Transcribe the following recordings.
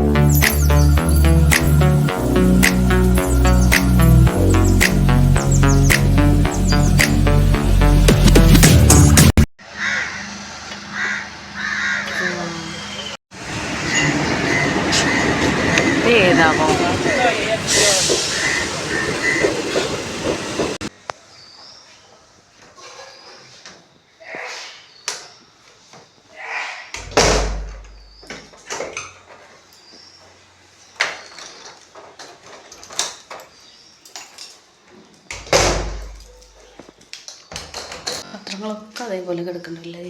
Bye. പത്രങ്ങളൊക്കെ അതേപോലെ കിടക്കണ്ടല്ലേ.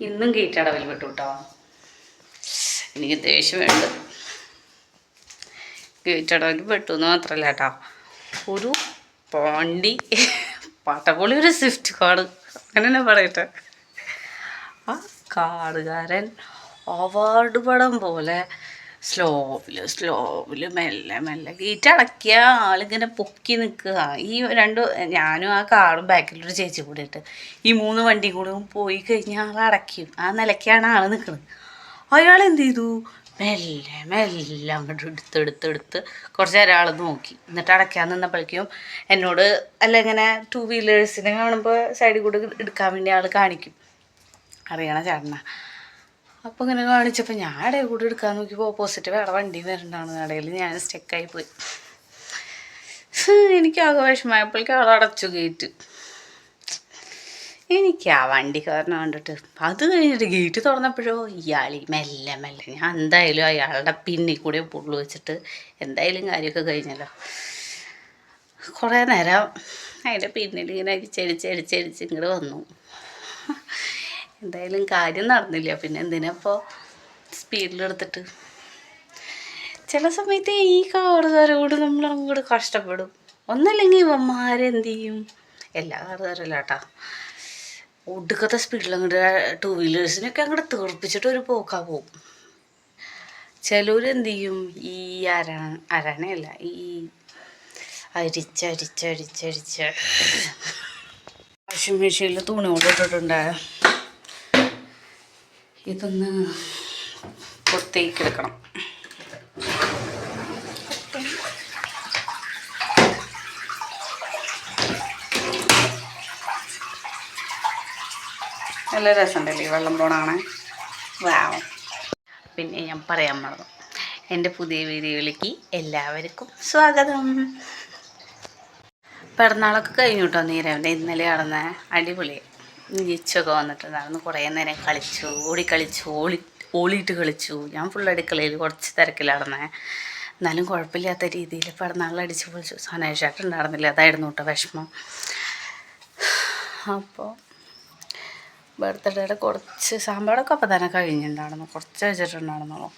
ഇന്നും കീറ്റടവിൽ വിട്ടു കേട്ടോ എനിക്ക് ദേഷ്യമുണ്ട് കീറ്റടവിൽ വിട്ടു എന്ന് മാത്രമല്ല കേട്ടോ ഒരു പോണ്ടി പട്ടപൊളി ഒരു സ്വിഫ്റ്റ് കാർഡ് അങ്ങനെ തന്നെ പറയട്ടെ ആ കാടുകാരൻ അവാർഡ് പടം പോലെ സ്ലോവിൽ സ്ലോവിൽ മെല്ലെ മെല്ലെ. ഗേറ്റ് അടക്കിയ ആളിങ്ങനെ പൊക്കി നിൽക്കുക. ഈ രണ്ട് ഞാനും ആ കാറും ബാക്കിലൊരു ചേച്ചി കൂടി ഇട്ട്. ഈ മൂന്ന് വണ്ടിയും കൂടെ പോയി കഴിഞ്ഞാൽ ആൾ അടയ്ക്കും. ആ നിലയ്ക്കാണ് ആൾ നിൽക്കുന്നത് അയാൾ എന്ത് ചെയ്തു? മെല്ലെ മെല്ലെ അങ്ങോട്ട് എടുത്ത് എടുത്ത് എടുത്ത് കുറച്ച് നേരം ആൾ നോക്കി. എന്നിട്ട് അടയ്ക്കാൻ നിന്നപ്പോഴേക്കും എന്നോട് അല്ല ഇങ്ങനെ ടു വീലേഴ്സിനെ കാണുമ്പോൾ സൈഡിൽ കൂടെ എടുക്കാൻ വേണ്ടി ആൾ കാണിക്കും. അറിയണ ചേട്ടനാ. അപ്പോൾ ഇങ്ങനെ കാണിച്ചപ്പോൾ ഞാൻ ഇടയിൽ കൂടെ എടുക്കാൻ നോക്കിയപ്പോൾ ഓപ്പോസിറ്റ് വേറെ വണ്ടി വരുന്നതാണ് ഇടയിൽ ഞാൻ സ്റ്റെക്കായി പോയി. എനിക്ക് ആകെ വിഷമമായപ്പോഴേക്കും അവിടെ അടച്ചു ഗേറ്റ് എനിക്ക് ആ കാരണം കണ്ടിട്ട് അത് കഴിഞ്ഞിട്ട് ഗേറ്റ് തുറന്നപ്പോഴോ ഇയാൾ മെല്ലെ മെല്ലെ ഞാൻ എന്തായാലും അയാളുടെ പിന്നിൽ കൂടെ പുള്ളു വെച്ചിട്ട് എന്തായാലും കാര്യമൊക്കെ കഴിഞ്ഞല്ലോ. കുറേ നേരം അതിന്റെ പിന്നിൽ ഇങ്ങനെ ചെടിച്ചടിച്ചടിച്ച് ഇങ്ങോട്ട് വന്നു. എന്തായാലും കാര്യം നടന്നില്ല. പിന്നെ എന്തിനാ ഇപ്പോൾ സ്പീഡിലെടുത്തിട്ട് ചില സമയത്ത് ഈ കാറുകാരോട് നമ്മൾ അങ്ങോട്ട് കഷ്ടപ്പെടും. ഒന്നല്ലെങ്കിൽ ഇവന്മാരെന്ത് ചെയ്യും? എല്ലാ കാറുകാരല്ല കേട്ടാ ഒടുക്കത്തെ സ്പീഡിൽ അങ്ങോട്ട് ടൂ വീലേഴ്സിനൊക്കെ അങ്ങോട്ട് തീർപ്പിച്ചിട്ട് ഒരു പോക്കാ പോകും ചിലവരെന്ത് ചെയ്യും? ഈ അര അരണയല്ല ഈ അരിച്ചരിച്ചരിച്ചരിച്ച് വാഷിംഗ് മെഷീനിൽ തുണി കൊണ്ടിട്ടിട്ടുണ്ട് ഇതൊന്ന് പുറത്തേക്ക് എടുക്കണം നല്ല രസമുണ്ടല്ലേ ഈ വെള്ളം പോണാണ്? വാവ്. പിന്നെ ഞാൻ പറയാൻ മറന്നു. എന്റെ പുതിയ വീഡിയോയിലേക്ക് എല്ലാവർക്കും സ്വാഗതം. പിറന്നാളൊക്കെ കഴിഞ്ഞു കേട്ടോ നീരവന്റെ. ഇന്നലെ നടന്ന അടിപൊളി നീച്ചൊക്കെ നടന്ന് കുറേ നേരം കളിച്ചു ഓടി കളിച്ചു ഓളി ഓളിയിട്ട് കളിച്ചു. ഞാൻ ഫുൾ അടുക്കളയിൽ കുറച്ച് തിരക്കിലടന്നേ എന്നാലും കുഴപ്പമില്ലാത്ത രീതിയിൽ പടന്നാളിൽ അടിച്ച് പൊളിച്ചു. സനേഷായിട്ട് ഉണ്ടായിരുന്നില്ല അതായിരുന്നു കേട്ടോ വിഷമം. അപ്പോൾ ബർത്ത്ഡേയുടെ കുറച്ച് സാമ്പാറൊക്കെ അപ്പം തന്നെ കഴിഞ്ഞിട്ടുണ്ടായിരുന്നു. കുറച്ച് വെച്ചിട്ടുണ്ടായിരുന്നുള്ളൂ.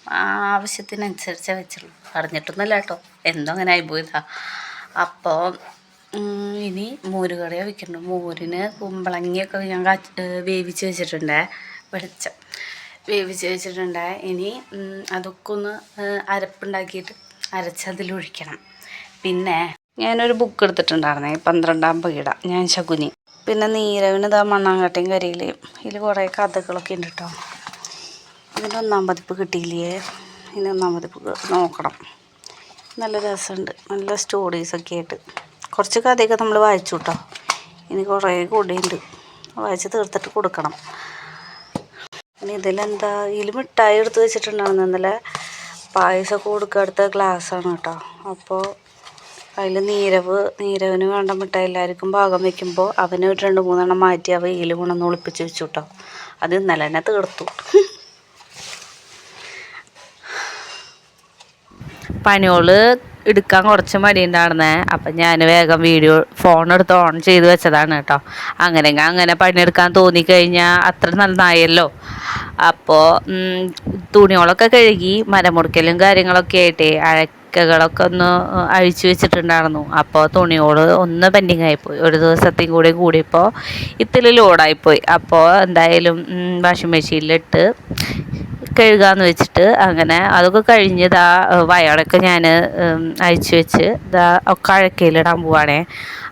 ആവശ്യത്തിനനുസരിച്ചേ വെച്ചുള്ളൂ പറഞ്ഞിട്ടൊന്നുമില്ല കേട്ടോ. എന്തോ അങ്ങനെ ആയിപ്പോയതാ. അപ്പോൾ ഇനി മോര് കറിയാണ് വെക്കുന്നുണ്ട് മോരിന് കുമ്പളങ്ങിയൊക്കെ ഞാൻ വേവിച്ച് വെച്ചിട്ടുണ്ട്. വെളിച്ചം വേവിച്ച് വെച്ചിട്ടുണ്ട്. ഇനി അതൊക്കെ ഒന്ന് അരപ്പുണ്ടാക്കിയിട്ട് അരപ്പുണ്ടാക്കിയിട്ട് അരച്ചതിലൊഴിക്കണം. പിന്നെ ഞാനൊരു ബുക്ക് എടുത്തിട്ടുണ്ടായിരുന്നേ പന്ത്രണ്ടാം പീട ഞാൻ ശകുനി. പിന്നെ നീരവിന് ഇതാ മണ്ണാങ്കട്ടയും കരിയിലയും. ഇതിൽ കുറേ കഥകളൊക്കെ ഉണ്ട് കേട്ടോ ഇതിന്റെ ഒന്നാം പതിപ്പ് കിട്ടിയില്ലേ? ഇതിന്റെ ഒന്നാം പതിപ്പ് നോക്കണം. നല്ല രസമുണ്ട്. നല്ല സ്റ്റോറീസൊക്കെ ആയിട്ട്. കുറച്ച് കഥയൊക്കെ നമ്മൾ വായിച്ചു കേട്ടോ. ഇനി കുറേ കൂടിയുണ്ട്. വായിച്ച് തീർത്തിട്ട് കൊടുക്കണം. ഇനി ഇതിലെന്താ? ഇതിൽ മിഠായി എടുത്ത് വെച്ചിട്ടുണ്ടായിരുന്നു. ഇന്നലെ പായസമൊക്കെ കൊടുക്കുക അടുത്ത ഗ്ലാസ്സാണ് കേട്ടോ. അപ്പോൾ അതിൽ നീരവ് നീരവിന് വേണ്ട മിഠായി എല്ലാവർക്കും ഭാഗം വെക്കുമ്പോൾ അവന് ഒരു രണ്ട് മൂന്നെണ്ണം മാറ്റി അവ ഇതിൽ കൊണ്ടൊന്ന് ഒളിപ്പിച്ച് വെച്ചു കേട്ടോ. അത് ഇന്നലെ തന്നെ തീർത്തു. പണിയോൾ എടുക്കാൻ കുറച്ച് മടിയുണ്ടായിരുന്നേ. അപ്പം ഞാൻ വേഗം വീഡിയോ ഫോൺ എടുത്ത് ഓൺ ചെയ്ത് വെച്ചതാണ് കേട്ടോ. അങ്ങനെ അങ്ങനെ പണിയെടുക്കാൻ തോന്നിക്കഴിഞ്ഞാൽ അത്ര നന്നായല്ലോ. അപ്പോൾ തുണികളൊക്കെ കഴുകി മരമുറിക്കലും കാര്യങ്ങളൊക്കെ ആയിട്ട് അഴക്കകളൊക്കെ ഒന്ന് അഴിച്ചു വെച്ചിട്ടുണ്ടായിരുന്നു. അപ്പോൾ തുണിയോട് ഒന്ന് പെൻഡിങ് ആയിപ്പോയി. ഒരു ദിവസത്തെയും കൂടി കൂടിയപ്പോൾ ഇത്തിരി ലോഡായിപ്പോയി അപ്പോൾ എന്തായാലും വാഷിംഗ് മെഷീനിലിട്ട് കഴുകാന്ന് വെച്ചിട്ട് അങ്ങനെ അതൊക്കെ കഴിഞ്ഞ് ഇതാ വയറൊക്കെ ഞാൻ അഴിച്ചു വെച്ച് ഇതാ ഒക്കെ അഴക്കയിലിടാൻ പോവാണേ.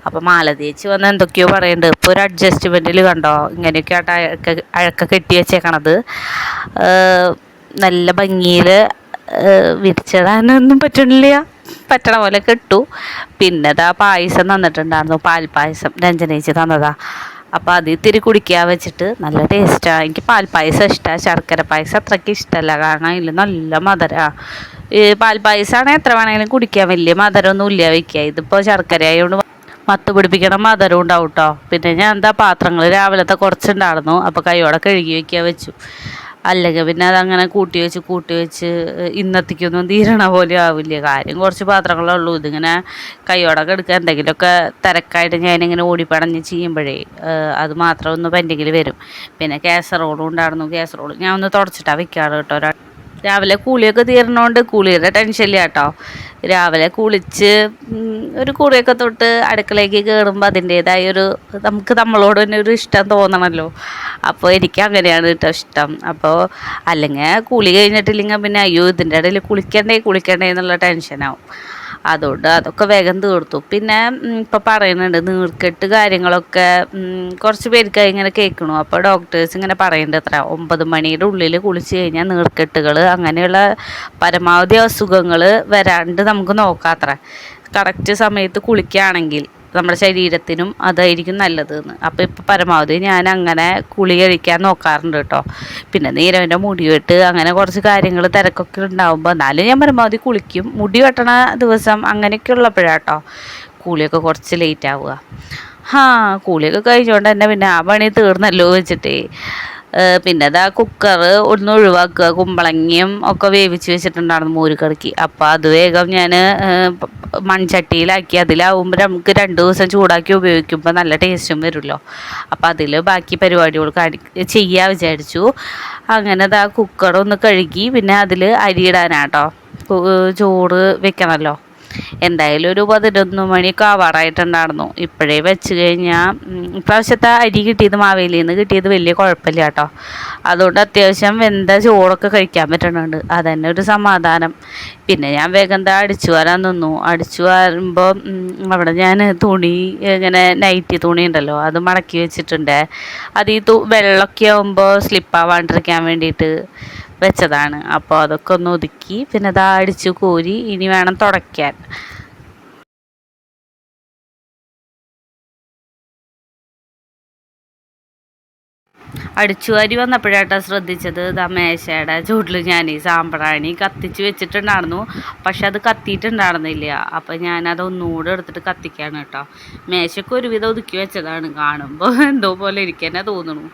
അപ്പോൾ മാല തേച്ച് വന്ന് എന്തൊക്കെയോ പറയുന്നുണ്ട് ഇപ്പോൾ ഒരു അഡ്ജസ്റ്റ്മെന്റിൽ കണ്ടോ? ഇങ്ങനെയൊക്കെ ആയിട്ട് അഴക്ക അഴക്ക കെട്ടി വെച്ചേക്കണത്. നല്ല ഭംഗിയിൽ വിരിച്ചിടാനൊന്നും പറ്റണില്ല. പറ്റണ പോലെ കെട്ടു പിന്നെ ഇതാ പായസം തന്നിട്ടുണ്ടായിരുന്നു. പാൽപ്പായസം രഞ്ജനേച്ചി തന്നതാ. അപ്പോൾ അത് ഇത്തിരി കുടിക്കാൻ വെച്ചിട്ട് നല്ല ടേസ്റ്റാണ് എനിക്ക് പാൽപ്പായസം ഇഷ്ടമാണ് ശർക്കര പായസം അത്രയ്ക്ക് ഇഷ്ടമല്ല കാരണം ഇതിൽ നല്ല മധുരമാണ് ഈ പാൽപ്പായസമാണെങ്കിൽ എത്ര വേണമെങ്കിലും കുടിക്കാൻ വലിയ മധുരമൊന്നും ഇല്ല വയ്ക്കുക ഇതിപ്പോൾ ശർക്കര ആയതുകൊണ്ട് മത്ത് പിടിപ്പിക്കണ മധുരം ഉണ്ടാവും കേട്ടോ പിന്നെ ഞാൻ എന്താ പാത്രങ്ങൾ രാവിലത്തെ കുറച്ചുണ്ടായിരുന്നു. അപ്പോൾ കൈയോടെ കഴുകി വയ്ക്കാൻ വെച്ചു. അല്ലെങ്കിൽ പിന്നെ അതങ്ങനെ കൂട്ടി വെച്ച് കൂട്ടി വെച്ച് ഇന്നത്തേക്കൊന്നും തീരണ പോലെ ആവില്ല. കാര്യം കുറച്ച് പാത്രങ്ങളേ ഉള്ളൂ. ഇതിങ്ങനെ കൈയോടൊക്കെ എടുക്കുക എന്തെങ്കിലുമൊക്കെ തിരക്കായിട്ട് ഞാനിങ്ങനെ ഓടിപ്പടഞ്ഞ് ചെയ്യുമ്പോഴേ അത് മാത്രം ഒന്ന് പെൻഡിങ്ങിൽ വരും. പിന്നെ കാസറോളും ഉണ്ടായിരുന്നു. കാസറോൾ ഞാൻ ഒന്ന് തുടച്ചിട്ടാണ് വെക്കാറ് കേട്ടോ. രാവിലെ കൂളിയൊക്കെ തീർന്നോണ്ട് കൂളിയുടെ ടെൻഷനില്ല കേട്ടോ രാവിലെ കുളിച്ച് ഒരു കുളിയൊക്കെ തൊട്ട് അടുക്കളയ്ക്ക് കയറുമ്പോൾ അതിന്റേതായ ഒരു നമുക്ക് നമ്മളോട് തന്നെ ഒരു ഇഷ്ടം തോന്നണമല്ലോ അപ്പോൾ എനിക്ക് അങ്ങനെയാണ് കേട്ടോ ഇഷ്ടം. അപ്പോൾ അല്ലെങ്കിൽ കുളി കഴിഞ്ഞിട്ടില്ലെങ്കിൽ പിന്നെ അയ്യോ ഇതിന്റെ ഇടയിൽ കുളിക്കണ്ടേ കുളിക്കണ്ടേ എന്നുള്ള ടെൻഷനാവും അതുകൊണ്ട് അതൊക്കെ വേഗം തീർത്തു. പിന്നെ ഇപ്പോൾ പറയുന്നുണ്ട് നീർക്കെട്ട് കാര്യങ്ങളൊക്കെ കുറച്ച് പേർക്ക് ഇങ്ങനെ കേൾക്കണു. അപ്പോൾ ഡോക്ടേഴ്സ് ഇങ്ങനെ പറയുന്നുണ്ട് അത്ര ഒമ്പത് മണിയുടെ ഉള്ളിൽ കുളിച്ച് കഴിഞ്ഞാൽ നീർക്കെട്ടുകൾ അങ്ങനെയുള്ള പരമാവധി അസുഖങ്ങൾ വരാണ്ട് നമുക്ക് നോക്കാം അത്ര. കറക്റ്റ് സമയത്ത് കുളിക്കുകയാണെങ്കിൽ നമ്മുടെ ശരീരത്തിനും അതായിരിക്കും നല്ലതെന്ന്. അപ്പോൾ ഇപ്പോൾ പരമാവധി ഞാൻ അങ്ങനെ കുളി കഴിക്കാൻ നോക്കാറുണ്ട് കേട്ടോ. പിന്നെ നീരവന്റെ മുടി വെട്ട് അങ്ങനെ കുറച്ച് കാര്യങ്ങൾ തിരക്കൊക്കെ ഉണ്ടാകുമ്പോൾ എന്നാലും ഞാൻ പരമാവധി കുളിക്കും. മുടി വെട്ടണ ദിവസം അങ്ങനെയൊക്കെ ഉള്ളപ്പോഴാട്ടോ കുളിയൊക്കെ കുറച്ച് ലേറ്റ് ആവുക. ഹാ കുളിയൊക്കെ കഴിഞ്ഞുകൊണ്ട് തന്നെ പിന്നെ ആ പണി തീർന്നല്ലോ വെച്ചിട്ടേ. പിന്നെ അതാ കുക്കർ ഒന്ന് ഒഴിവാക്കുക കുമ്പളങ്ങയും ഒക്കെ വേവിച്ച് വെച്ചിട്ടുണ്ടായിരുന്നു മോര് കറിക്ക് അപ്പോൾ അത് വേഗം ഞാൻ മൺചട്ടിയിലാക്കി അതിലാവുമ്പോൾ നമുക്ക് രണ്ട് ദിവസം ചൂടാക്കി ഉപയോഗിക്കുമ്പോൾ നല്ല ടേസ്റ്റും വരുമല്ലോ അപ്പോൾ അതിൽ ബാക്കി പരിപാടികൾ ചെയ്യാൻ വിചാരിച്ചു. അങ്ങനെ അത് ആ കുക്കറൊന്ന് കഴുകി പിന്നെ അതിൽ അരിയിടാനാട്ടോ ചോറ് വെക്കണമല്ലോ എന്തായാലും ഒരു പതിനൊന്ന് മണിയൊക്കെ ആവാറായിട്ടുണ്ടായിരുന്നു. ഇപ്പോഴേ വെച്ച് കഴിഞ്ഞാൽ ഇപ്രാവശ്യത്തെ അരി കിട്ടിയത് മാവേലിയിൽ നിന്ന് കിട്ടിയത് വലിയ കുഴപ്പമില്ല കേട്ടോ. അതുകൊണ്ട് അത്യാവശ്യം വെന്ത ചോറൊക്കെ കഴിക്കാൻ പറ്റുന്നുണ്ട് അതന്നെ ഒരു സമാധാനം. പിന്നെ ഞാൻ വേഗം എന്താ അടിച്ചു വരാൻ നിന്നു. അടിച്ചു വരുമ്പോൾ അവിടെ ഞാൻ തുണി ഇങ്ങനെ നൈറ്റി തുണി ഉണ്ടല്ലോ അത് മടക്കി വെച്ചിട്ടുണ്ട്. അത് ഈ തു വെള്ളമൊക്കെ ആകുമ്പോൾ സ്ലിപ്പാവാണ്ടിരിക്കാൻ വേണ്ടിയിട്ട് വെച്ചതാണ്. അപ്പോൾ അതൊക്കെ ഒന്ന് ഒതുക്കി പിന്നെ ഇതാ അടിച്ചു കോരി ഇനി വേണം തുടയ്ക്കാൻ. അടിച്ചുവാരി വന്നപ്പോഴാട്ടാ ശ്രദ്ധിച്ചത്. മേശയുടെ ചൂട്ടിൽ ഞാൻ ഈ സാമ്പ്രാണി കത്തിച്ച് വെച്ചിട്ടുണ്ടായിരുന്നു. പക്ഷെ അത് കത്തിയിട്ടുണ്ടായിരുന്നില്ല. അപ്പം ഞാനത് ഒന്നുകൂടെ എടുത്തിട്ട് കത്തിക്കാണ് കേട്ടോ. മേശയ്ക്ക് ഒരുവിധം ഒതുക്കി വെച്ചതാണ്. കാണുമ്പോൾ എന്തോ പോലെ എനിക്ക് തോന്നുന്നു.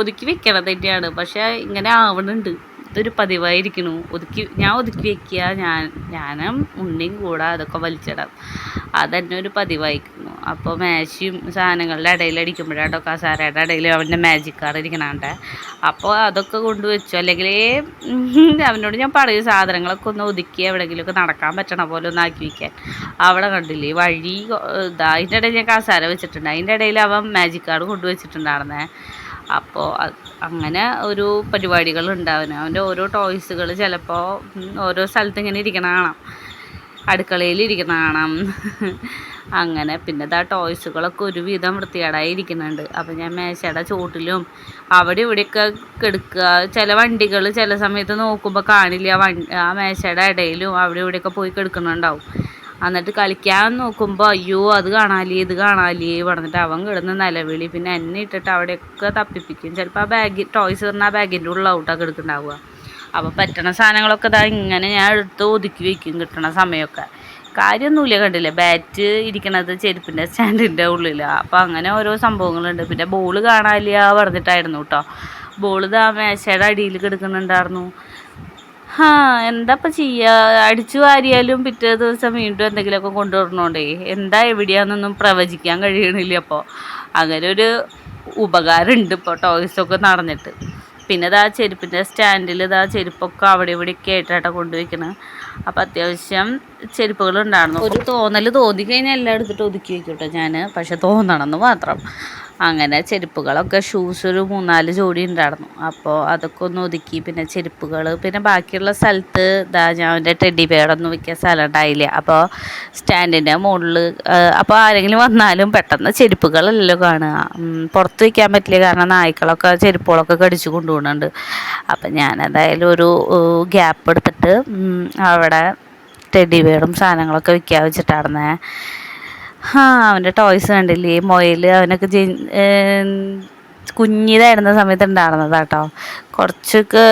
ഒതുക്കി വെക്കണത് തന്നെയാണ് പക്ഷെ ഇങ്ങനെ ആവണുണ്ട്. ഇതൊരു പതിവായിരിക്കണു. ഒതുക്കി ഞാൻ ഒതുക്കി വെക്കുക ഞാൻ ഞാനും ഉണ്ണിയും കൂടെ അതൊക്കെ വലിച്ചിടാം. അതന്നെ ഒരു പതിവായിരിക്കുന്നു. അപ്പോൾ മേശയും സാധനങ്ങളുടെ ഇടയിൽ അടിക്കുമ്പോഴാട്ടോ കസാരയുടെ ഇടയിൽ അവന്റെ മാജിക് കാർഡ് ഇരിക്കണാണ്ട് അപ്പോൾ അതൊക്കെ കൊണ്ടുവച്ചു. അല്ലെങ്കിൽ അവനോട് ഞാൻ പറയും സാധനങ്ങളൊക്കെ ഒന്ന് ഒതുക്കി എവിടെയെങ്കിലുമൊക്കെ നടക്കാൻ പറ്റണ പോലെ ഒന്ന് ആക്കി വയ്ക്കാൻ അവിടെ കണ്ടില്ലേ വഴി ഇതാ അതിന്റെ ഇടയിൽ ഞാൻ കസാര വെച്ചിട്ടുണ്ട്. അതിന്റെ ഇടയിൽ അവൻ മാജിക് കാർഡ് കൊണ്ടുവച്ചിട്ടുണ്ടായിരുന്നേ. അപ്പോൾ അങ്ങനെ ഒരു പരിപാടികൾ ഉണ്ടാവുന്നു. അവന്റെ ഓരോ ടോയ്സുകൾ ചിലപ്പോൾ ഓരോ സ്ഥലത്ത് ഇങ്ങനെ ഇരിക്കണ കാണാം. അടുക്കളയിൽ ഇരിക്കണ കാണാം. അങ്ങനെ പിന്നെ ഇതാ ടോയ്സുകളൊക്കെ ഒരുവിധം വൃത്തികേടായി ഇരിക്കുന്നുണ്ട്. അപ്പം ഞാൻ മേശയുടെ ചോട്ടിലും അവിടെ ഇവിടെയൊക്കെ കെടുക്കുക. ചില വണ്ടികൾ ചില സമയത്ത് നോക്കുമ്പോൾ കാണില്ല. ആ മേശയുടെ ഇടയിലും അവിടെ ഇവിടെയൊക്കെ പോയി കിടക്കുന്നുണ്ടാവും. എന്നിട്ട് കളിക്കാൻ നോക്കുമ്പോൾ അയ്യോ അത് കാണാലേ ഇത് കാണാലേ പറഞ്ഞിട്ട് അവൻ കിടന്ന് നിലവിളി. പിന്നെ എന്നെ ഇട്ടിട്ട് അവിടെയൊക്കെ തപ്പിപ്പിക്കും. ചിലപ്പോൾ ആ ബാഗ് ടോയ്സ് പറഞ്ഞാൽ ആ ബാഗിന്റെ ഉള്ളൗട്ടാണ് കിടക്കുന്നുണ്ടാവുക അപ്പോൾ പറ്റണ സാധനങ്ങളൊക്കെ ഇതാ ഇങ്ങനെ ഞാൻ എടുത്ത് ഒതുക്കി വയ്ക്കും കിട്ടണ സമയമൊക്കെ. കാര്യമൊന്നുമില്ല കണ്ടില്ലേ? ബാറ്റ് ഇരിക്കണത് ചെരുപ്പിന്റെ സ്റ്റാൻഡിന്റെ ഉള്ളിലാണ് അപ്പോൾ അങ്ങനെ ഓരോ സംഭവങ്ങളുണ്ട്. പിന്നെ ബോൾ കാണാനില്ല പറഞ്ഞിട്ടായിരുന്നു കേട്ടോ ബോൾ ഇതാ മേശയുടെ അടിയിൽ കിടക്കുന്നുണ്ടായിരുന്നു. ഹാ എന്താ ഇപ്പം ചെയ്യുക അടിച്ചു വാരിയാലും പിറ്റേ ദിവസം വീണ്ടും എന്തെങ്കിലുമൊക്കെ കൊണ്ടുവരണോണ്ടേ. എന്താ എവിടെയാണെന്നൊന്നും പ്രവചിക്കാൻ കഴിയണില്ല അപ്പോൾ അങ്ങനെ ഒരു ഉപകാരമുണ്ട് ഇപ്പോൾ ടോയ്സൊക്കെ നടന്നിട്ട്. പിന്നെ ഇതാ ചെരുപ്പിന്റെ സ്റ്റാൻഡിൽ ഇതാ ചെരുപ്പൊക്കെ അവിടെ ഇവിടെയൊക്കെ ആയിട്ടാട്ടോ കൊണ്ടുവയ്ക്കണത് അപ്പോൾ അത്യാവശ്യം ചെരുപ്പുകൾ ഉണ്ടായിരുന്നു ഒരു തോന്നൽ തോന്നി കഴിഞ്ഞാൽ എല്ലാം എടുത്തിട്ട് ഒതുക്കി വെക്കും ഞാൻ പക്ഷെ തോന്നണമെന്ന് മാത്രം. അങ്ങനെ ചെരുപ്പുകളൊക്കെ ഷൂസ് ഒരു മൂന്നാൽ ജോഡി ഉണ്ടായിരുന്നു. അപ്പോൾ അതൊക്കെ ഒന്ന് ഒതുക്കി പിന്നെ ചെരുപ്പുകൾ പിന്നെ ബാക്കിയുള്ള സ്ഥലത്ത് ഇതാ ഞാൻ എന്റെ ടെഡി പേടൊന്നും വയ്ക്കാൻ സ്ഥലം ഉണ്ടായില്ല? അപ്പോൾ സ്റ്റാൻഡിന്റെ മുകളിൽ അപ്പോൾ ആരെങ്കിലും വന്നാലും പെട്ടെന്ന് ചെരുപ്പുകളല്ലോ കാണുക. പുറത്ത് വയ്ക്കാൻ പറ്റില്ല. കാരണം നായ്ക്കളൊക്കെ ചെരുപ്പുകളൊക്കെ കടിച്ചു കൊണ്ടുപോകുന്നുണ്ട്. അപ്പം ഞാൻ എന്തായാലും ഒരു ഗ്യാപ്പ് എടുത്തിട്ട് അവിടെ ടെഡി ബിയറും സാധനങ്ങളൊക്കെ വിൽക്കാൻ വെച്ചിട്ടായിരുന്നേ. ആ അവന്റെ ടോയ്സ് കണ്ടില്ലേ? മൊയിൽ അവനൊക്കെ ജെ കുഞ്ഞിതായിരുന്ന സമയത്ത് ഉണ്ടായിരുന്നത് കേട്ടോ കുറച്ചൊക്കെ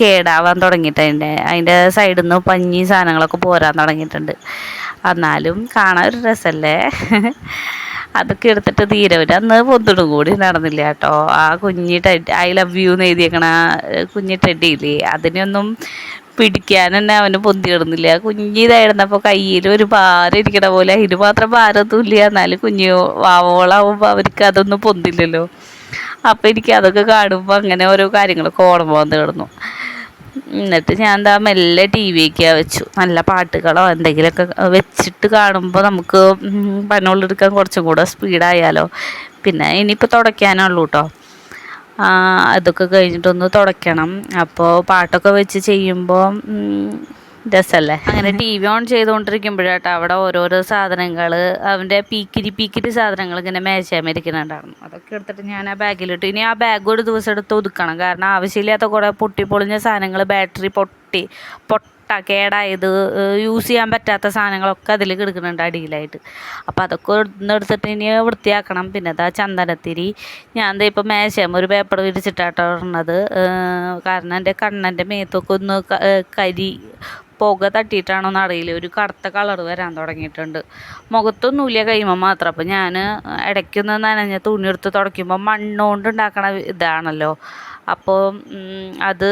കേടാവാൻ തുടങ്ങിയിട്ട് അതിന്റെ അതിന്റെ സൈഡിൽ നിന്ന് പഞ്ഞി സാധനങ്ങളൊക്കെ പോരാൻ തുടങ്ങിയിട്ടുണ്ട്. എന്നാലും കാണാൻ ഒരു രസമല്ലേ അതൊക്കെ എടുത്തിട്ട് തീരെ ഒരു അന്ന് പൊന്തുണും കൂടി നടന്നില്ല കേട്ടോ. ആ കുഞ്ഞി ടെഡ് ഐ ലവ് യു എന്ന് എഴുതിയേക്കണ കുഞ്ഞി ടെഡിയില്ലേ അതിനെയൊന്നും പിടിക്കാൻ തന്നെ അവന് പൊന്തി കിടന്നില്ല കുഞ്ഞിതായിരുന്നപ്പോൾ കയ്യിൽ ഒരു ഭാരം ഇരിക്കണ പോലെ. അതിന് മാത്രം ഭാരമൊന്നും ഇല്ല എന്നാലും കുഞ്ഞു വാവോളാവുമ്പോൾ അവർക്ക് അതൊന്നും പൊന്തില്ലല്ലോ. അപ്പോൾ എനിക്ക് അതൊക്കെ കാണുമ്പോൾ അങ്ങനെ ഓരോ കാര്യങ്ങളൊക്കെ ഓർമ്മ വന്ന് കിടന്നു. എന്നിട്ട് ഞാൻ എന്താ മെല്ലെ ടി വിയൊക്കെ വെച്ചു. നല്ല പാട്ടുകളോ എന്തെങ്കിലുമൊക്കെ വെച്ചിട്ട് കാണുമ്പോൾ നമുക്ക് പനോളെടുക്കാൻ കുറച്ചും കൂടെ സ്പീഡായാലോ പിന്നെ ഇനിയിപ്പോൾ തുടയ്ക്കാനുള്ളൂ കേട്ടോ അതൊക്കെ കഴിഞ്ഞിട്ടൊന്ന് തുടയ്ക്കണം. അപ്പോൾ പാട്ടൊക്കെ വെച്ച് ചെയ്യുമ്പോൾ രസമല്ലേ അങ്ങനെ ടി വി ഓൺ ചെയ്തുകൊണ്ടിരിക്കുമ്പോഴാട്ടോ അവിടെ ഓരോരോ സാധനങ്ങൾ അവന്റെ പീക്കിരി പീക്കിരി സാധനങ്ങൾ ഇങ്ങനെ മേശാമിരിക്കുന്നുണ്ടായിരുന്നു അതൊക്കെ എടുത്തിട്ട് ഞാൻ ആ ബാഗിലിട്ട്. ഇനി ആ ബാഗ് ഒരു ദിവസം എടുത്ത് ഒതുക്കണം. കാരണം ആവശ്യമില്ലാത്ത കുറേ പൊട്ടി പൊളിഞ്ഞ സാധനങ്ങൾ ബാറ്ററി പൊട്ടി പൊട്ട കേടായത് യൂസ് ചെയ്യാൻ പറ്റാത്ത സാധനങ്ങളൊക്കെ അതിൽ കിടക്കുന്നുണ്ട് അടിയിലായിട്ട്. അപ്പോൾ അതൊക്കെ എടുത്തിട്ട് ഇനി വൃത്തിയാക്കണം. പിന്നെ അതാ ചന്ദനത്തിരി. ഞാൻ എന്താ ഇപ്പോൾ മേശം ഒരു പേപ്പർ വിരിച്ചിട്ടാട്ടോ ഇടുന്നത് കാരണം എന്റെ കണ്ണന്റെ മേത്തൊക്കെ ഒന്ന് കരി പുക തട്ടിയിട്ടാണോന്ന് അറിയില്ല. ഒരു കറുത്ത കളർ വരാൻ തുടങ്ങിയിട്ടുണ്ട്. മുഖത്തൊന്നുമില്ല കൈമ മാത്രം. അപ്പോൾ ഞാൻ ഇടയ്ക്കൊന്ന് നനഞ്ഞ തുണി എടുത്ത് തുടയ്ക്കുമ്പോൾ മണ്ണുകൊണ്ട് ഉണ്ടാക്കണ ഇതാണല്ലോ. അപ്പോൾ അത്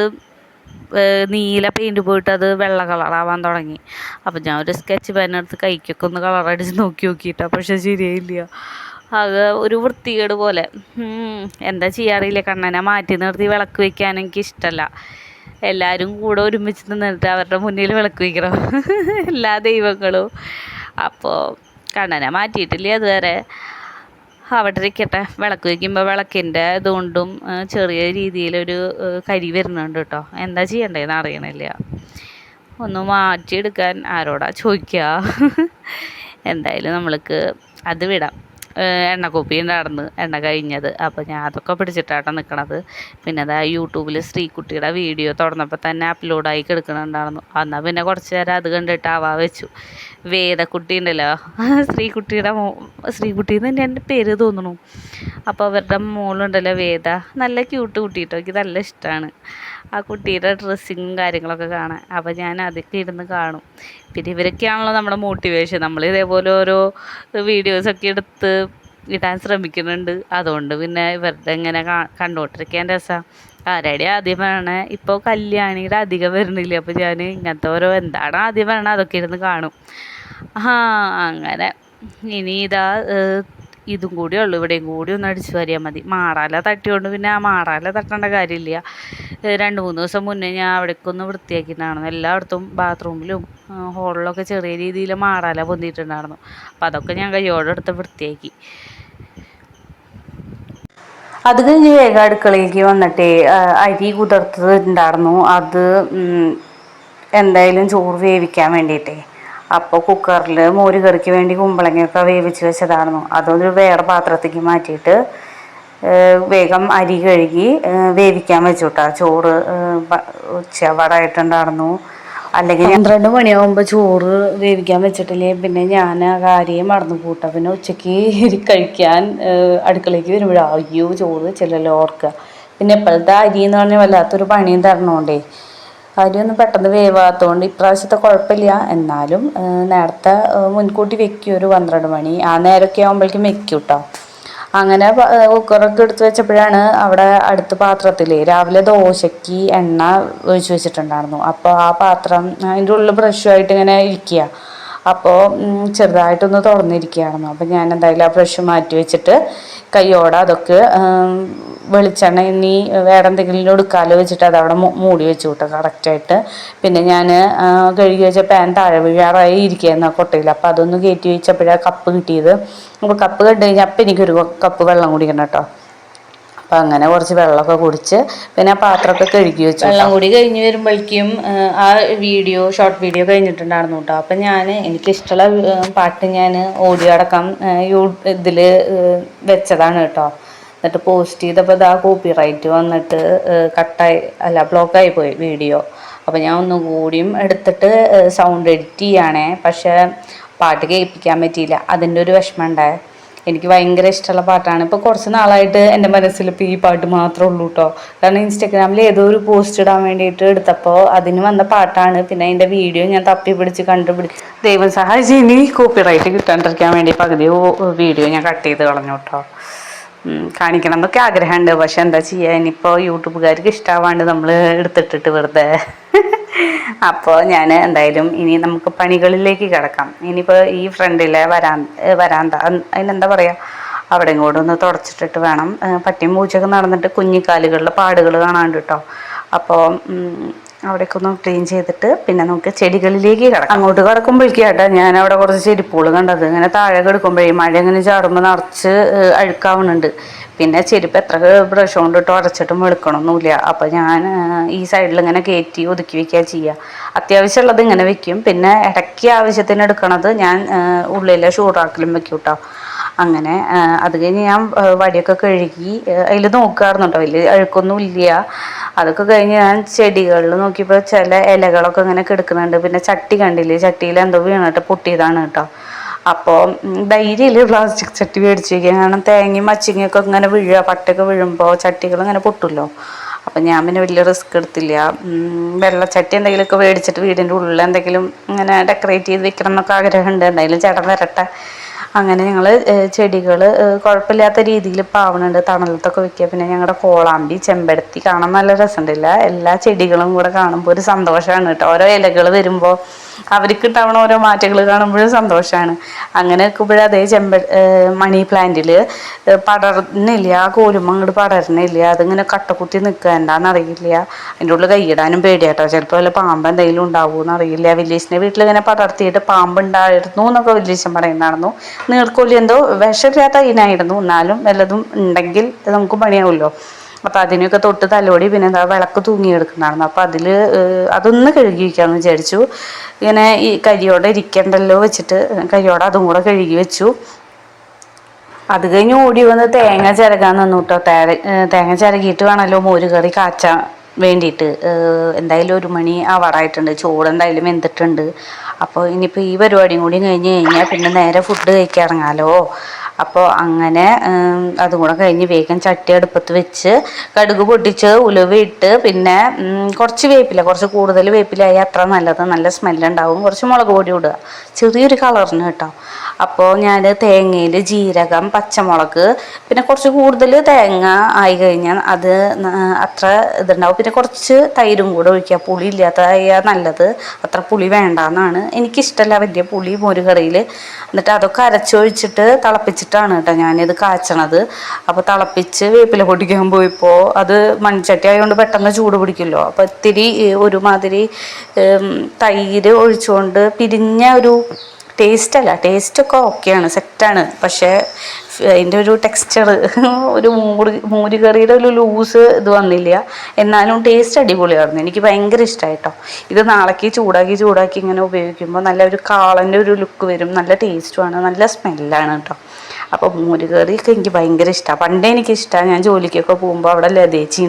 നീല പെയിന്റ് പോയിട്ട് അത് വെള്ള കളറാവാൻ തുടങ്ങി. അപ്പം ഞാൻ ഒരു സ്കെച്ച് പേനെടുത്ത് കൈക്കൊക്കെ ഒന്ന് കളറടിച്ച് നോക്കി നോക്കിയിട്ടാണ് പക്ഷെ ശരിയായില്ല. അത് ഒരു വൃത്തികേട് പോലെ. എന്താ ചെയ്യാറില്ല കണ്ണനെ മാറ്റി നിർത്തി വിളക്ക് വയ്ക്കാൻ എനിക്ക് ഇഷ്ടമല്ല എല്ലാവരും കൂടെ ഒരുമിച്ച് നിന്നിട്ട് അവരുടെ മുന്നിൽ വിളക്ക് വയ്ക്കണം എല്ലാ ദൈവങ്ങളും. അപ്പോൾ കണ്ണനെ മാറ്റിയിട്ടില്ല അതുവരെ? അവിടെ ഇരിക്കട്ടെ. വിളക്ക് വയ്ക്കുമ്പോൾ വിളക്കിന്റെ ഇതുകൊണ്ടും ചെറിയ രീതിയിലൊരു കരി വരുന്നുണ്ട് കേട്ടോ എന്താ ചെയ്യണ്ടേന്ന് അറിയണില്ല. ഒന്ന് മാറ്റിയെടുക്കാൻ ആരോടാ ചോദിക്കുക എന്തായാലും നമ്മൾക്ക് അത് വിടാം. എണ്ണക്കുപ്പി ഉണ്ടായിരുന്നു എണ്ണ കഴിഞ്ഞത്. അപ്പോൾ ഞാൻ അതൊക്കെ പിടിച്ചിട്ടാട്ടോ നിൽക്കണത് പിന്നെ അതാ യൂട്യൂബിൽ ശ്രീകുട്ടിയുടെ വീഡിയോ തുറന്നപ്പോൾ തന്നെ അപ്ലോഡായി കിടക്കണുണ്ടായിരുന്നു. എന്നാൽ പിന്നെ കുറച്ച് നേരം അത് കണ്ടിട്ട് ആവാ വെച്ചു. വേദക്കുട്ടി ഉണ്ടല്ലോ. ശ്രീകുട്ടിയുടെ മോ ശ്രീകുട്ടി എന്ന് തന്നെ എന്റെ പേര് തോന്നുന്നു. അപ്പോൾ അവരുടെ മോളുണ്ടല്ലോ വേദ. നല്ല ക്യൂട്ട് കുട്ടിയിട്ടോ എനിക്ക് നല്ല ഇഷ്ടമാണ് ആ കുട്ടിയുടെ ഡ്രസ്സിങ്ങും കാര്യങ്ങളൊക്കെ കാണാൻ. അപ്പോൾ ഞാൻ അതൊക്കെ ഇരുന്ന് കാണും. പിന്നെ ഇവരൊക്കെയാണല്ലോ നമ്മുടെ മോട്ടിവേഷൻ നമ്മൾ ഇതേപോലെ ഓരോ വീഡിയോസൊക്കെ എടുത്ത് ഇടാൻ ശ്രമിക്കുന്നുണ്ട്. അതുകൊണ്ട് പിന്നെ ഇവരുടെ ഇങ്ങനെ കണ്ടോട്ടിരിക്കാൻ കണ്ടോണ്ടിരിക്കാൻ രസം. ആരുടെ ആദ്യം വരണേ ഇപ്പോൾ കല്യാണിയുടെ അധികം വരുന്നില്ല? അപ്പോൾ ഞാൻ ഇങ്ങനത്തെ ഓരോ എന്താണ് ആദ്യം വരണേ അതൊക്കെ ഇരുന്ന് കാണും. ആ അങ്ങനെ. ഇനി ഇതാ ഇതും കൂടി ഉള്ളൂ. ഇവിടെയും കൂടി ഒന്ന് അടിച്ചു വാരിയാൽ മതി. മാറാല തട്ടിയോണ്ട് പിന്നെ ആ മാറാല തട്ടേണ്ട കാര്യമില്ല. രണ്ട് മൂന്ന് ദിവസം മുന്നേ ഞാൻ അവിടേക്കൊന്ന് വൃത്തിയാക്കിയിട്ടുണ്ടായിരുന്നു. എല്ലായിടത്തും ബാത്റൂമിലും ഹോളിലൊക്കെ ചെറിയ രീതിയിൽ മാറാല പൊന്തിയിട്ടുണ്ടായിരുന്നു. അപ്പോൾ അതൊക്കെ ഞാൻ കയ്യോടെ എടുത്ത് വൃത്തിയാക്കി. അത് കഴിഞ്ഞ് വേഗം അടുക്കളയിലേക്ക് വന്നിട്ടേ അരി കുതിർത്തത് ഉണ്ടായിരുന്നു അത് എന്തായാലും ചോറ് വേവിക്കാൻ വേണ്ടിയിട്ടേ. അപ്പോൾ കുക്കറിൽ മോര് കറിക്ക് വേണ്ടി കുമ്പളങ്ങയൊക്കെ വേവിച്ച് വെച്ചതായിരുന്നു. അതൊരു വേറെ പാത്രത്തേക്ക് മാറ്റിയിട്ട് വേഗം അരി കഴുകി വേവിക്കാൻ വെച്ചു കേട്ടോ ചോറ് ഉച്ചവടായിട്ടുണ്ടായിരുന്നു. അല്ലെങ്കിൽ പന്ത്രണ്ട് മണിയാകുമ്പോൾ ചോറ് വേവിക്കാൻ വെച്ചിട്ടില്ലേ? പിന്നെ ഞാൻ ആ കാര്യം മറന്നു കൂട്ടാം പിന്നെ ഉച്ചയ്ക്ക് കഴിക്കാൻ അടുക്കളയ്ക്ക് വരുമ്പോഴാണ് അയ്യോ ചോറ് വെച്ചില്ലല്ലോ ഓർക്കുക പിന്നെ ഇപ്പോഴത്തെ അരി എന്ന് പറഞ്ഞാൽ വല്ലാത്തൊരു പണിയും തരണോണ്ടേ. അരിയൊന്നും പെട്ടെന്ന് വേവാത്തതുകൊണ്ട് ഇപ്രാവശ്യത്തെ കുഴപ്പമില്ല. എന്നാലും നേരത്തെ മുൻകൂട്ടി വെക്കും ഒരു പന്ത്രണ്ട് മണി. ആ നേരമൊക്കെ ആകുമ്പോഴേക്കും വെക്കും കേട്ടോ അങ്ങനെ കുക്കറൊക്കെ എടുത്തു വെച്ചപ്പോഴാണ് അവിടെ അടുത്ത പാത്രത്തിൽ രാവിലെ ദോശയ്ക്ക് എണ്ണ ഒഴിച്ചു വെച്ചിട്ടുണ്ടായിരുന്നു. അപ്പോൾ ആ പാത്രം അതിന്റെ ഉള്ളിൽ ബ്രഷുമായിട്ട് ഇങ്ങനെ ഇരിക്കുക അപ്പോൾ ചെറുതായിട്ടൊന്ന് തുറന്നിരിക്കുകയായിരുന്നു അപ്പോൾ ഞാൻ എന്തായാലും ആ ബ്രഷ് മാറ്റി വെച്ചിട്ട് കയ്യോടെ അതൊക്കെ വെളിച്ചെണ്ണ ഇനി വേറെ എന്തെങ്കിലും എടുക്കാലോ വെച്ചിട്ട് അവിടെ മൂടി വെച്ചു കിട്ടും കറക്റ്റായിട്ട് പിന്നെ ഞാൻ കഴുകി വെച്ച പാൻ താഴെ വീഴാറായി ഇരിക്കുകയായിരുന്നു ആ കൊട്ടയിൽ. അപ്പോൾ അതൊന്ന് കയറ്റി വെച്ചപ്പോഴാണ് കപ്പ് കിട്ടിയത്. അപ്പോൾ കപ്പ് കണ്ടു കഴിഞ്ഞാൽ അപ്പം എനിക്കൊരു കപ്പ് വെള്ളം കുടിക്കണം കേട്ടോ. അപ്പം അങ്ങനെ കുറച്ച് വെള്ളമൊക്കെ കുടിച്ച് പിന്നെ ആ പാത്രമൊക്കെ കഴുകി വെച്ചു വെള്ളം കൂടി കഴിഞ്ഞ് വരുമ്പോഴേക്കും ആ വീഡിയോ ഷോർട്ട് വീഡിയോ കഴിഞ്ഞിട്ടുണ്ടായിരുന്നു കേട്ടോ. അപ്പം ഞാൻ എനിക്കിഷ്ടമുള്ള പാട്ട് ഞാൻ ഓഡിയോ അടക്കം യൂ ഇതിൽ വെച്ചതാണ് കേട്ടോ. എന്നിട്ട് പോസ്റ്റ് ചെയ്തപ്പോൾ ഇതാ കോപ്പി റൈറ്റ് വന്നിട്ട് കട്ടായി അല്ല ബ്ലോക്കായി പോയി വീഡിയോ അപ്പോൾ ഞാൻ ഒന്നും കൂടിയും എടുത്തിട്ട് സൗണ്ട് എഡിറ്റ് ചെയ്യുകയാണേ പക്ഷേ പാട്ട് കേൾപ്പിക്കാൻ പറ്റിയില്ല. അതിന്റെ ഒരു വിഷമം ഉണ്ടായേ. എനിക്ക് ഭയങ്കര ഇഷ്ടമുള്ള പാട്ടാണ്. ഇപ്പോൾ കുറച്ച് നാളായിട്ട് എന്റെ മനസ്സിൽ ഇപ്പോൾ ഈ പാട്ട് മാത്രമേ ഉള്ളൂ കേട്ടോ കാരണം ഇൻസ്റ്റഗ്രാമിൽ ഏതോ ഒരു പോസ്റ്റ് ഇടാൻ വേണ്ടിയിട്ട് എടുത്തപ്പോൾ അതിന് വന്ന പാട്ടാണ്. പിന്നെ അതിന്റെ വീഡിയോ ഞാൻ തപ്പി പിടിച്ച് കണ്ടുപിടിച്ച്. ദൈവം സഹായിച്ച് ഇനി കോപ്പി റൈറ്റ് കിട്ടാണ്ടിരിക്കാൻ വേണ്ടി പകുതി വീഡിയോ ഞാൻ കട്ട് ചെയ്ത് കളഞ്ഞു കേട്ടോ കാണിക്കണം എന്നൊക്കെ ആഗ്രഹമുണ്ട്. പക്ഷെ എന്താ ചെയ്യുക ഇനിയിപ്പോൾ യൂട്യൂബുകാർക്ക് ഇഷ്ടമാവാണ്ട് നമ്മൾ എടുത്തിട്ടിട്ട് വെറുതെ. അപ്പോൾ ഞാൻ എന്തായാലും ഇനി നമുക്ക് പണികളിലേക്ക് കിടക്കാം. ഇനിയിപ്പോൾ ഈ ഫ്രണ്ടിലെ വരാൻ വരാന്ത അതിനെന്താ പറയുക അവിടെ കൂടെ ഒന്ന് തുടച്ചിട്ടിട്ട് വേണം. പട്ടിയും പൂച്ചയൊക്കെ നടന്നിട്ട് കുഞ്ഞിക്കാലുകളിലെ പാടുകൾ കാണാണ്ട് കേട്ടോ അപ്പോൾ അവിടേക്ക് ഒന്ന് ക്ലീൻ ചെയ്തിട്ട് പിന്നെ നമുക്ക് ചെടികളിലേക്ക് കിടക്കാം. അങ്ങോട്ട് കിടക്കുമ്പോഴേക്കാട്ടോ ഞാൻ അവിടെ കുറച്ച് ചെരിപ്പുകൾ കണ്ടത്. ഇങ്ങനെ താഴെ കിടക്കുമ്പോഴേ മഴ ഇങ്ങനെ ചാടുമ്പോൾ നിറച്ച് അഴുക്കാവുന്നുണ്ട് പിന്നെ ചെരുപ്പ് എത്ര ബ്രഷ് കൊണ്ടിട്ട് ഉടച്ചിട്ടും വെളുക്കണമൊന്നുമില്ല അപ്പോൾ ഞാൻ ഈ സൈഡിൽ ഇങ്ങനെ കയറ്റി ഒതുക്കി വെക്കുക ചെയ്യുക അത്യാവശ്യമുള്ളത് ഇങ്ങനെ വെക്കും. പിന്നെ ഇടയ്ക്ക് ആവശ്യത്തിന് എടുക്കണത് ഞാൻ ഉള്ളിലെ ഷൂറാക്കിലും വെക്കും കേട്ടോ അങ്ങനെ അത് കഴിഞ്ഞ് ഞാൻ വടിയൊക്കെ കഴുകി അതിൽ നോക്കാറുന്നുണ്ടോ വലിയ അഴുക്കൊന്നും ഇല്ല അതൊക്കെ കഴിഞ്ഞ് ഞാൻ ചെടികളിൽ നോക്കിയപ്പോൾ ചില ഇലകളൊക്കെ ഇങ്ങനെ കിടക്കുന്നുണ്ട്. പിന്നെ ചട്ടി കണ്ടില്ലേ? ചട്ടിയിൽ എന്തോ വീണിട്ട് പൊട്ടിയതാണ് കേട്ടോ. അപ്പോൾ ധൈര്യമില്ല പ്ലാസ്റ്റിക് ചട്ടി മേടിച്ച് വയ്ക്കുക കാരണം തേങ്ങയും മച്ചിങ്ങയൊക്കെ ഇങ്ങനെ വീഴുക പട്ടയൊക്കെ വീഴുമ്പോൾ ചട്ടികൾ ഇങ്ങനെ പൊട്ടുമല്ലോ. അപ്പം ഞാൻ പിന്നെ വലിയ റിസ്ക് എടുത്തില്ല. വെള്ളച്ചട്ടി എന്തെങ്കിലുമൊക്കെ മേടിച്ചിട്ട് വീടിന്റെ ഉള്ളിൽ എന്തെങ്കിലും ഇങ്ങനെ ഡെക്കറേറ്റ് ചെയ്ത് വെക്കണം എന്നൊക്കെ ആഗ്രഹമുണ്ട്. എന്തായാലും ചേട്ടൻ വരട്ടെ. അങ്ങനെ ഞങ്ങൾ ചെടികൾ കുഴപ്പമില്ലാത്ത രീതിയിൽ പാവണുണ്ട് തണലത്തൊക്കെ വെക്കുക. പിന്നെ ഞങ്ങളുടെ കോളാമ്പി ചെമ്പരത്തി കാണാൻ നല്ല രസമുണ്ടല്ല എല്ലാ ചെടികളും കൂടെ കാണുമ്പോൾ ഒരു സന്തോഷമാണ് കേട്ടോ. ഓരോ ഇലകൾ വരുമ്പോൾ അവർക്ക് ഉണ്ടാവണ ഓരോ മാറ്റങ്ങൾ കാണുമ്പോഴും സന്തോഷമാണ് അങ്ങനെ നിൽക്കുമ്പോഴേ അതേ ചെമ്പ മണി പ്ലാന്റിൽ പടർന്നില്ല ആ കോലുമ്പ് അങ്ങോട്ട് പടർന്നില്ല അതിങ്ങനെ കട്ടക്കുത്തി നിൽക്കുക എന്താണെന്നറിയില്ല അതിന്റെ ഉള്ളിൽ കൈയിടാനും പേടിയാട്ടോ. ചിലപ്പോൾ വല്ല പാമ്പ് എന്തെങ്കിലും ഉണ്ടാവുമെന്ന് അറിയില്ല. വില്ലേജിന്റെ വീട്ടിൽ ഇങ്ങനെ പടർത്തിയിട്ട് പാമ്പ് ഉണ്ടായിരുന്നു എന്നൊക്കെ വില്ലേജൻ പറയുന്നതായിരുന്നു നീർക്കോലി എന്തോ വിഷമില്ലാത്ത ഇനായിരുന്നു എന്നാലും വല്ലതും ഉണ്ടെങ്കിൽ നമുക്ക് പണിയാവുമല്ലോ അപ്പം അതിനെയൊക്കെ തൊട്ട് തലോടി പിന്നെ എന്താ വിളക്ക് തൂങ്ങിയെടുക്കുന്നതായിരുന്നു അപ്പൊ അതിൽ അതൊന്ന് കഴുകി വയ്ക്കാമെന്ന് വിചാരിച്ചു. ഇങ്ങനെ ഈ കരിയോടെ ഇരിക്കണ്ടല്ലോ വെച്ചിട്ട് കരിയോടെ അതും കൂടെ കഴുകി വെച്ചു. അത് കഴിഞ്ഞ് ഓടി വന്ന് തേങ്ങ ചിരകാൻ നിന്നു കേട്ടോ തേങ്ങ ചിരകിയിട്ട് വേണമല്ലോ മോര് കറി കാച്ചാൻ വേണ്ടിയിട്ട്. എന്തായാലും ഒരു മണി ആവാറായിട്ടുണ്ട് ചോറ് എന്തായാലും വെന്തിട്ടുണ്ട്. അപ്പോൾ ഇനിയിപ്പോൾ ഈ പരിപാടിയും കൂടി കഴിഞ്ഞ് കഴിഞ്ഞാൽ പിന്നെ നേരെ ഫുഡ് കഴിക്കാൻ ഇറങ്ങാലോ അപ്പോൾ അങ്ങനെ അതുകൂടെ അതും കൂടെ കഴിഞ്ഞ് വേഗം ചട്ടി അടുപ്പത്ത് വെച്ച് കടുക് പൊട്ടിച്ച് ഉലുവ ഇട്ട് പിന്നെ കുറച്ച് വേപ്പില കുറച്ച് കൂടുതൽ വേപ്പിലായി അത്ര നല്ലത്. നല്ല സ്മെല്ലുണ്ടാവും കുറച്ച് മുളക് പൊടി ഇടുക. ചെറിയൊരു കളറിന് കേട്ടോ. അപ്പോൾ ഞാൻ തേങ്ങയിൽ ജീരകം പച്ചമുളക് പിന്നെ കുറച്ച് കൂടുതൽ തേങ്ങ ആയി കഴിഞ്ഞാൽ അത് അത്ര ഇതുണ്ടാവും. പിന്നെ കുറച്ച് തൈരും കൂടെ ഒഴിക്കുക. പുളി ഇല്ലാത്തതായ നല്ലത്. അത്ര പുളി വേണ്ടാന്നാണ്. എനിക്കിഷ്ടമല്ല വലിയ പുളി മോര് കറിയിൽ എന്നിട്ട് അതൊക്കെ അരച്ചൊഴിച്ചിട്ട് തിളപ്പിച്ചിട്ടാണ് കേട്ടോ ഞാനിത് കാച്ചണത്. അപ്പോൾ തിളപ്പിച്ച് വേപ്പില പൊടിക്കാൻ പോയപ്പോൾ അത് മൺചട്ടി ആയതുകൊണ്ട് പെട്ടെന്ന് ചൂട് പിടിക്കുമല്ലോ. അപ്പോൾ ഇത്തിരി ഒരുമാതിരി തൈര് ഒഴിച്ചുകൊണ്ട് പിരിഞ്ഞ ഒരു ടേസ്റ്റ് അല്ല ടേസ്റ്റൊക്കെ ഓക്കെയാണ് സെറ്റാണ്. പക്ഷേ അതിന്റെ ഒരു ടെക്സ്ചർ ഒരു മൂട് മൂര് കറിയുടെ ഒരു ലൂസ് ഇത് വന്നില്ല. എന്നാലും ടേസ്റ്റ് അടിപൊളിയായിരുന്നു. എനിക്ക് ഭയങ്കര ഇഷ്ടമായിട്ടോ ഇത് നാളേക്ക് ചൂടാക്കി ചൂടാക്കി ഇങ്ങനെ ഉപയോഗിക്കുമ്പോൾ നല്ല ഒരു കാളന്റെ ഒരു ലുക്ക് വരും നല്ല ടേസ്റ്റുമാണ് നല്ല സ്മെല്ലാണ് കേട്ടോ അപ്പോൾ മൂരി കറിയൊക്കെ എനിക്ക് ഭയങ്കര ഇഷ്ടമാണ് പണ്ടേ എനിക്ക് ഇഷ്ടമാണ് ഞാൻ ജോലിക്കൊക്കെ പോകുമ്പോൾ അവിടെ ലതേച്ചി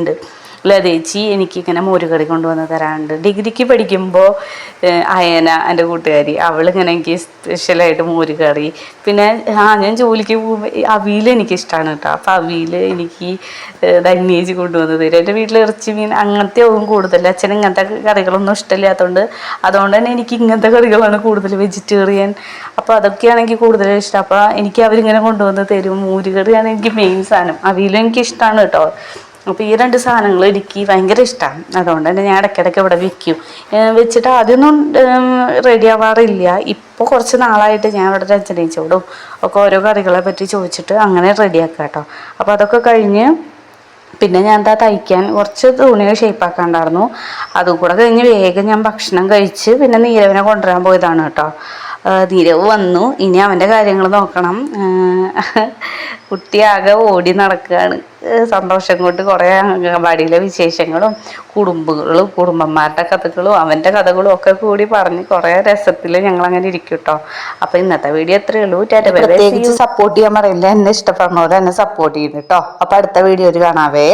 ഉണ്ട് എനിക്ക് എനിക്കിങ്ങനെ മോരുകറി കൊണ്ടുവന്ന് തരാറുണ്ട് ഡിഗ്രിക്ക് പഠിക്കുമ്പോൾ അയന എന്റെ കൂട്ടുകാരി അവളിങ്ങനെ എനിക്ക് സ്പെഷ്യലായിട്ട് മോരുകറി. പിന്നെ ആ ഞാൻ ജോലിക്ക് പോകുമ്പോൾ അവിയൽ എനിക്കിഷ്ടമാണ് കേട്ടോ. അപ്പോൾ അവിയൽ എനിക്ക് ധന്യേജ് കൊണ്ടുവന്ന് തരും. എന്റെ വീട്ടിൽ ഇറച്ചി മീൻ അങ്ങനത്തെ ആവും കൂടുതൽ അച്ഛൻ ഇങ്ങനത്തെ കറികളൊന്നും ഇഷ്ടമില്ലാത്തതുകൊണ്ട് അതുകൊണ്ട് തന്നെ എനിക്ക് ഇങ്ങനത്തെ കറികളാണ് കൂടുതൽ വെജിറ്റേറിയൻ അപ്പോൾ അതൊക്കെയാണ് എനിക്ക് കൂടുതൽ ഇഷ്ടം. അപ്പോൾ എനിക്ക് അവരിങ്ങനെ കൊണ്ടുവന്ന് തരും. മോരുകറിയാണ് എനിക്ക് മെയിൻ സാധനം അവിയലും എനിക്ക് ഇഷ്ടമാണ് കേട്ടോ. അപ്പോൾ ഈ രണ്ട് സാധനങ്ങൾ എനിക്ക് ഭയങ്കര ഇഷ്ടമാണ് അതുകൊണ്ട് തന്നെ ഞാൻ ഇടയ്ക്കിടയ്ക്ക് ഇവിടെ വിൽക്കും. വെച്ചിട്ട് ആദ്യമൊന്നും റെഡി ആവാറില്ല. ഇപ്പോൾ കുറച്ച് നാളായിട്ട് ഞാൻ ഇവിടെ രചനയിച്ചോടും ഒക്കെ ഓരോ കറികളെ പറ്റി ചോദിച്ചിട്ട് അങ്ങനെ റെഡിയാക്കാം കേട്ടോ അപ്പോൾ അതൊക്കെ കഴിഞ്ഞ് പിന്നെ ഞാൻ എന്താ തയ്ക്കാൻ കുറച്ച് തുണികൾ ഷേപ്പാക്കാണ്ടായിരുന്നു അതും കൂടെ കഴിഞ്ഞ് വേഗം ഞാൻ ഭക്ഷണം കഴിച്ച് പിന്നെ നീരവിനെ കൊണ്ടുവരാൻ പോയതാണ് കേട്ടോ. നീരവ് വന്നു. ഇനി അവന്റെ കാര്യങ്ങൾ നോക്കണം. കുട്ടിയാകെ ഓടി നടക്കുകയാണ് സന്തോഷം കൊണ്ട് കുറേ അംഗൻവാടിയിലെ വിശേഷങ്ങളും കുടുംബങ്ങളും കുടുംബന്മാരുടെ കഥകളും അവന്റെ കഥകളും ഒക്കെ കൂടി പറഞ്ഞ് കുറേ രസത്തിൽ ഞങ്ങൾ അങ്ങനെ ഇരിക്കും കേട്ടോ അപ്പോൾ ഇന്നത്തെ വീഡിയോ എത്രയേ ഉള്ളൂ. പ്രത്യേകിച്ച് സപ്പോർട്ട് ചെയ്യാൻ പറയില്ല. എന്നെ ഇഷ്ടപ്പെടുന്നവരെ എന്നെ സപ്പോർട്ട് ചെയ്യുന്നു കേട്ടോ. അപ്പോൾ അടുത്ത വീഡിയോയിൽ കാണാവേ.